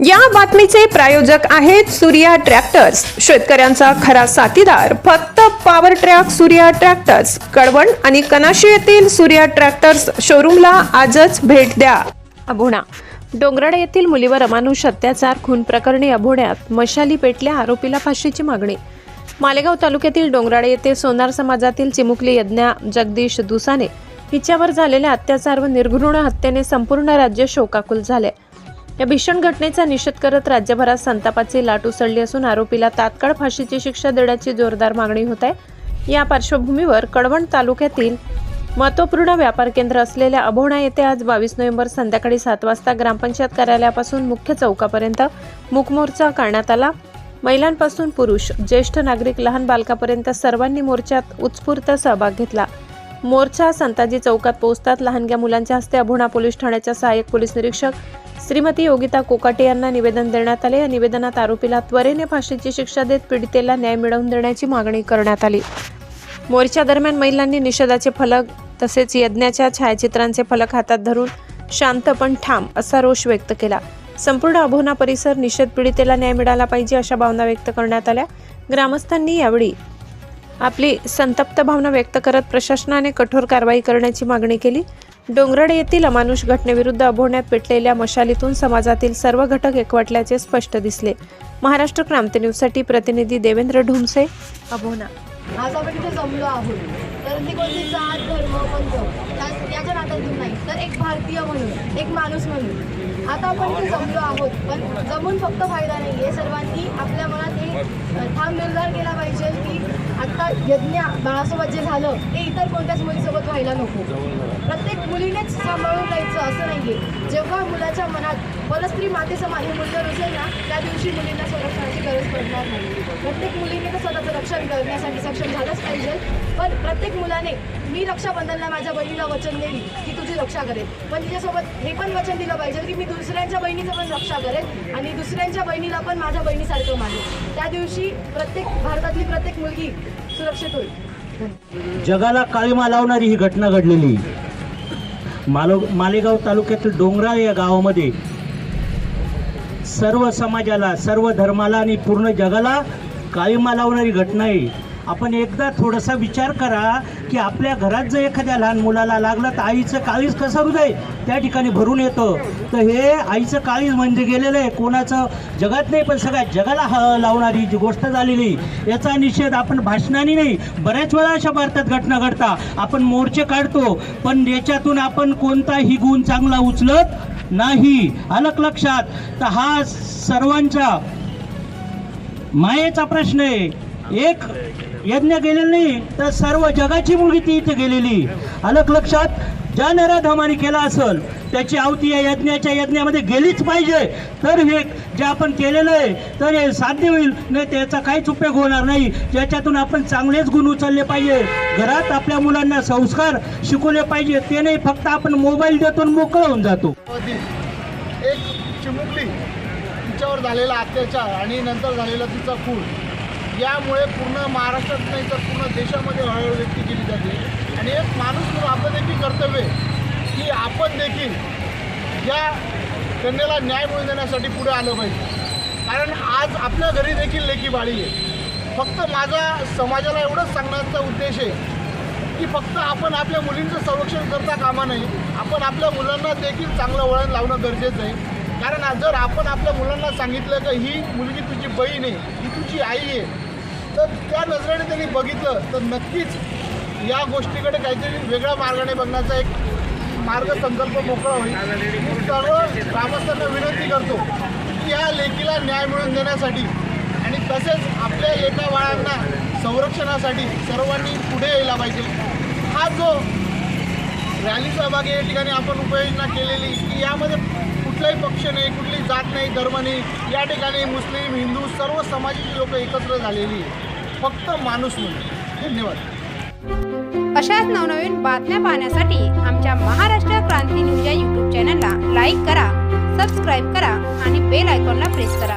या बातमीचे प्रायोजक आहेत सूर्या ट्रॅक्टर्स शेतकऱ्यांचा खरा साथीदार फक्त power track Surya tractors Kalwan आणि कनाशी येथील सूर्या ट्रॅक्टर्स शोरूमला आजच भेट द्या. अभोणा डोंगराडे येथील मुलीवर अमानुष अत्याचार खून प्रकरणी अभोण्यात मशाली पेटल्या आरोपीला फाशीची मागणी. मालेगाव तालुक्यातील डोंगराडे येथे सोनार समाजातील चिमुकली यज्ञा जगदीश दुसाने हिच्यावर झालेल्या अत्याचार व निर्घृण हत्येने संपूर्ण राज्य शोकाकुल झाले. या भीषण घटनेचा निषेध करत राज्यभरात संतापाची लाट उसळली असून आरोपीला तात्काळ फाशीची शिक्षा देण्याची जोरदार मागणी होत आहे. या पार्श्वभूमीवर कडवण तालुक्यातील महत्त्वपूर्ण व्यापार केंद्र असलेल्या अभोणा येथे आज बावीस नोव्हेंबर संध्याकाळी सात वाजता ग्रामपंचायत कार्यालयापासून मुख्य चौकापर्यंत मूकमोर्चा करण्यात आला. महिलांपासून पुरुष ज्येष्ठ नागरिक लहान बालकापर्यंत सर्वांनी मोर्चात उत्स्फूर्त सहभाग घेतला. मोर्चा संताजी चौकात पोहोचतात. लहानग्या मुलांच्या हस्ते अभोणा पोलीस ठाण्याच्या सहाय्यक पोलीस निरीक्षक श्रीमती योगिता कोकाटे यांना निवेदन देण्यात आले. या निवेदनात आरोपीला त्वरेने फाशीची शिक्षा देत पीडितेला न्याय मिळवून देण्याची मागणी करण्यात आली. मोर्चा दरम्यान महिलांनी निषेधाचे फलक तसेच यज्ञाच्या छायाचित्रांचे फलक हातात धरून शांत पण ठाम असा रोष व्यक्त केला. संपूर्ण अभोना परिसर निषेध पीडितेला न्याय मिळाला पाहिजे अशा भावना व्यक्त करण्यात आल्या. ग्रामस्थांनी यावेळी आपली संतप्त भावना व्यक्त करत प्रशासनाने कठोर कारवाई करण्याची मागणी केली. डोंगरड येथील अमानुष घटनेविरुद्ध अभोण्यात पेटलेल्या मशालीतून समाजातील सर्व घटक एकवटल्याचे स्पष्ट दिसले. महाराष्ट्र क्रांती न्यूजसाठी प्रतिनिधी देवेंद्र ढुमसे अभोना. आज आपण इथे जमलो आहोत. तर ती कोणती जात धर्म पंथ याच्या नात्यातून नाही तर एक भारतीय म्हणून एक माणूस म्हणून. आता आपण इथे जमलो आहोत पण जमून फक्त फायदा नाही आहे सर्वांनी आपल्या मनात हे ठाम निर्धार केला पाहिजे की आता यज्ञ बाळासोबत जे झालं ते इतर कोणत्याच मुलीसोबत व्हायला नको. प्रत्येक मुलीनेच सांभाळून जायचं असं नाही आहे जेव्हा मुलाच्या मनात परस्त्री मातेचं माझे मूल्य रुजेल ना त्या दिवशी मुलींना संरक्षणाची गरज पडणार नाही. प्रत्येक मुलीने तर स्वतःचं रक्षण करण्यासाठी सक्षम झालंच पाहिजे. पण प्रत्येक मुलाने मी रक्षाबंधनला माझ्या बहिणीला वचन देईल की तुझी रक्षा करेल. पण तिच्यासोबत हे पण वचन दिलं पाहिजे की मी दुसऱ्यांच्या बहिणीचं पण रक्षा करेल आणि दुसऱ्यांच्या बहिणीला पण माझ्या बहिणीसारखं मानेल त्या दिवशी प्रत्येक भारतातली प्रत्येक मुलगी सुरक्षित होईल. जगाला काळीमा लावणारी ही घटना घडलेली. मालो मालेगाव तालुक्यातील डोंगराळ या गावामध्ये सर्व समाजाला सर्व धर्माला आणि पूर्ण जगाला काळीमा लावणारी घटना आहे आपण एकदा थोडासा विचार करा की आपल्या घरात जर एखाद्या लहान मुलाला लागलं तर आईचं काळीज कसं हृदय? त्या ठिकाणी भरून येतं. तर हे आईचं काळीज म्हणजे गेलेलं आहे. कोणाचं? जगात नाही पण सगळ्या जगाला ह लावणारी जी गोष्ट झालेली याचा निषेध आपण भाषणाने नाही बऱ्याच वेळा अशा भारतात घटना घडता. आपण मोर्चे काढतो पण याच्यातून आपण कोणताही गुण चांगला उचलत नाही. आलं लक्षात. तर हा सर्वांचा मायेचा प्रश्न आहे. एक यज्ञ गेलेली नाही तर सर्व जगाची मुलगी ती इथे गेलेली. अलग लक्षात ज्या नराधमाने केला असेल त्याची आवती या यज्ञाच्या यज्ञामध्ये गेलीच पाहिजे. तर हे जे आपण केलेलं आहे तर हे साध्य होईल. नाही त्याचा काहीच उपयोग होणार नाही. ज्याच्यातून आपण चांगलेच गुण उचलले पाहिजे. घरात आपल्या मुलांना संस्कार शिकवले पाहिजे. ते नाही फक्त आपण मोबाईल देतो मोकळं होऊन जातो. एक चिमुकली तिच्यावर झालेला अत्याचार आणि नंतर झालेला तिचा खून. यामुळे पूर्ण महाराष्ट्रात नाही तर पूर्ण देशामध्ये हळहळ व्यक्त केली जाते. आणि एक माणूस म्हणून आपलं देखील कर्तव्य आहे की आपण देखील या कन्याला न्याय मिळवून देण्यासाठी पुढे आलं पाहिजे. कारण आज आपल्या घरी देखील लेखी बाळी आहे. फक्त माझा समाजाला एवढंच सांगण्याचा उद्देश आहे की फक्त आपण आपल्या मुलींचं संरक्षण करता कामा नाही आपण आपल्या मुलांना देखील चांगलं वळण लावणं गरजेचं आहे. कारण आज जर आपण आपल्या मुलांना सांगितलं की ही मुलगी तुझी बहीण आहे ही तुझी आई आहे तर त्या नजरेने त्यांनी बघितलं तर नक्कीच या गोष्टीकडे काहीतरी वेगळ्या मार्गाने बघण्याचा एक मार्ग संकल्प मोकळा होईल. मी सर्व ग्रामस्थांना विनंती करतो की या लेकीला न्याय मिळवून देण्यासाठी आणि तसेच आपल्या एका बाळांना संरक्षणासाठी सर्वांनी पुढे यायला पाहिजे. हा जो रॅली सहभागी या ठिकाणी आपण उपाययोजना केलेली की यामध्ये कुठलाही पक्ष नाही कुठली जात नाही धर्म नाही या ठिकाणी मुस्लिम हिंदू सर्व समाजाची लोक एकत्र झालेली फक्त माणूस म्हणून. धन्यवाद. अशाच नवनवीन बातम्या पाहण्यासाठी आमच्या महाराष्ट्र क्रांती न्यूज या यूट्यूब चॅनलला लाईक करा सबस्क्राईब करा आणि बेल आयकॉनला प्रेस करा.